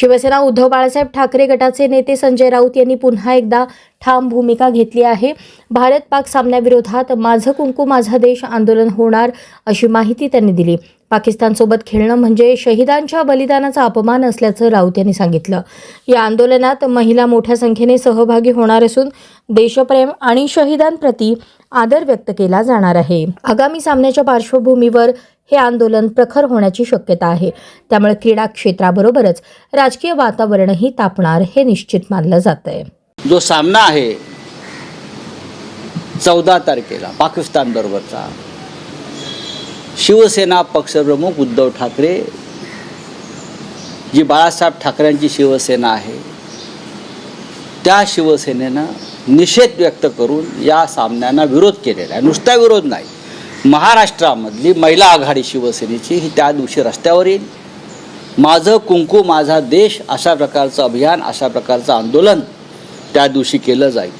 शिवसेना उद्धव बाळासाहेब ठाकरे गटाचे नेते संजय राऊत यांनी पुन्हा एकदा ठाम भूमिका घेतली आहे. भारत पाक सामन्याविरोधात माझं कुंकू माझा देश आंदोलन होणार अशी माहिती त्यांनी दिली. पाकिस्तानसोबत खेळणं म्हणजे शहिदांच्या बलिदानाचा अपमान असल्याचं राऊत यांनी सांगितलं. या आंदोलनात महिला मोठ्या संख्येने सहभागी होणार असून देशप्रेम आणि शहीदांप्रती आदर व्यक्त केला जाणार आहे. आगामी सामन्याच्या पार्श्वभूमीवर हे आंदोलन प्रखर होण्याची शक्यता आहे. त्यामुळे क्रीडा क्षेत्राबरोबरच राजकीय वातावरणही तापणार हे निश्चित मानलं जात आहे जो सामना आहे चौदा तारखेला पाकिस्तान बरोबरचा शिवसेना पक्षप्रमुख उद्धव ठाकरे जी बाळासाहेब ठाकरेंची शिवसेना आहे त्या शिवसेनेनं निषेध व्यक्त करून या सामन्यांना विरोध केलेला आहे. नुसता विरोध नाही. महाराष्ट्रामधली महिला आघाडी शिवसेनेची ही त्या दिवशी रस्त्यावर येईल. माझं कुंकू माझा देश अशा प्रकारचं अभियान अशा प्रकारचं आंदोलन त्या दिवशी केलं जाईल.